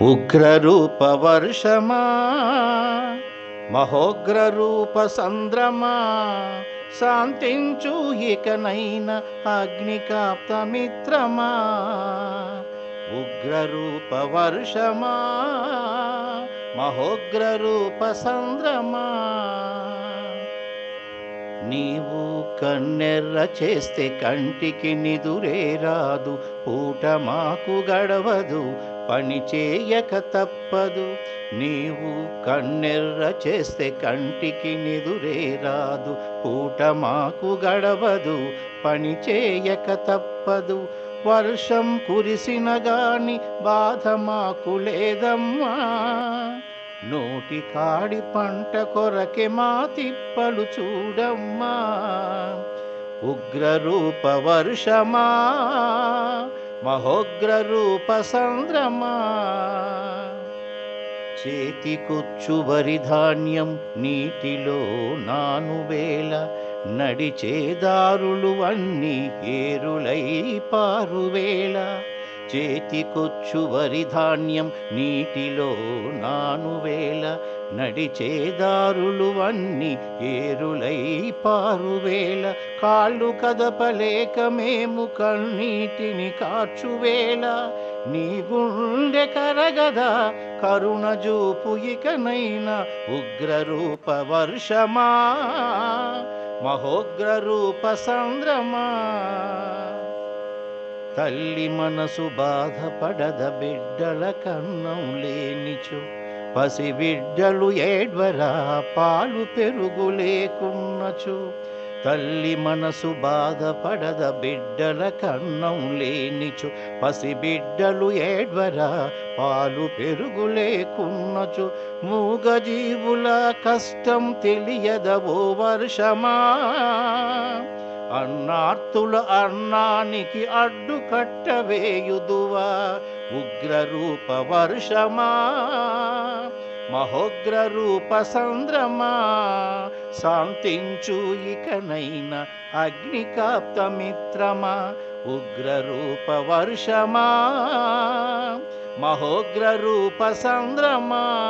ఉగ్రరూపవర్షమా మహోగ్రరూప సంద్రమా? శాంతించు ఇకనైన అగ్నికాప్తమిత్రమా ఉగ్రరూపవర్షమా మహోగ్రరూప సంద్రమా? నీవు కన్నెర్ర చేస్తే కంటికి నిదురే రాదు పూట మాకు గడవదు పని చేయక తప్పదు. నీవు కన్నెర్ర చేస్తే కంటికి నిదురే రాదు. పూట మాకు గడవదు. పని చేయక తప్పదు. వర్షం కురిసిన గాని బాధ మాకు లేదమ్మా. నోటి కాడి పంట కొరకే మా తిప్పలు చూడమ్మా. ఉగ్రరూప వర్షమా. మహోగ్రరూప సంద్రమా చేతికొచ్చు వరి ధాన్యం నీటిలో నానువేళ నడిచేదారులు అన్ని ఏరులై పారువేళ చేతికొచ్చు వరి ధాన్యం నీటిలో నానువేళ నడిచేదారులు అన్ని ఏరులై పారువేళ కాళ్ళు కదపలేక మేము కన్నీటిని కాచువేళ నీ గుండె కరగదా కరుణ జూపు ఇకనైనా ఉగ్రరూప వర్షమా? మహోగ్రరూప సంద్రమా? తల్లి మనసు బాధపడద బిడ్డల కన్నం లేనిచు పసి బిడ్డలు ఏడ్వరా పాలు పెరుగు లేకున్నచు. తల్లి మనసు బాధపడద బిడ్డల కన్నం లేనిచు పసి బిడ్డలు ఏడ్వరా పాలు పెరుగు లేకున్నచు. మూగజీవుల కష్టం తెలియదవో వర్షమా? అన్నార్తుల అన్నానికి అడ్డు కట్టవేయుదువా? ఉగ్రరూప వర్షమా? మహోగ్రరూప సంద్రమా? శాంతించు ఇకనైన అగ్నికాప్తమిత్రమా ఉగ్రరూప వర్షమా? మహోగ్రరూప సంద్రమా?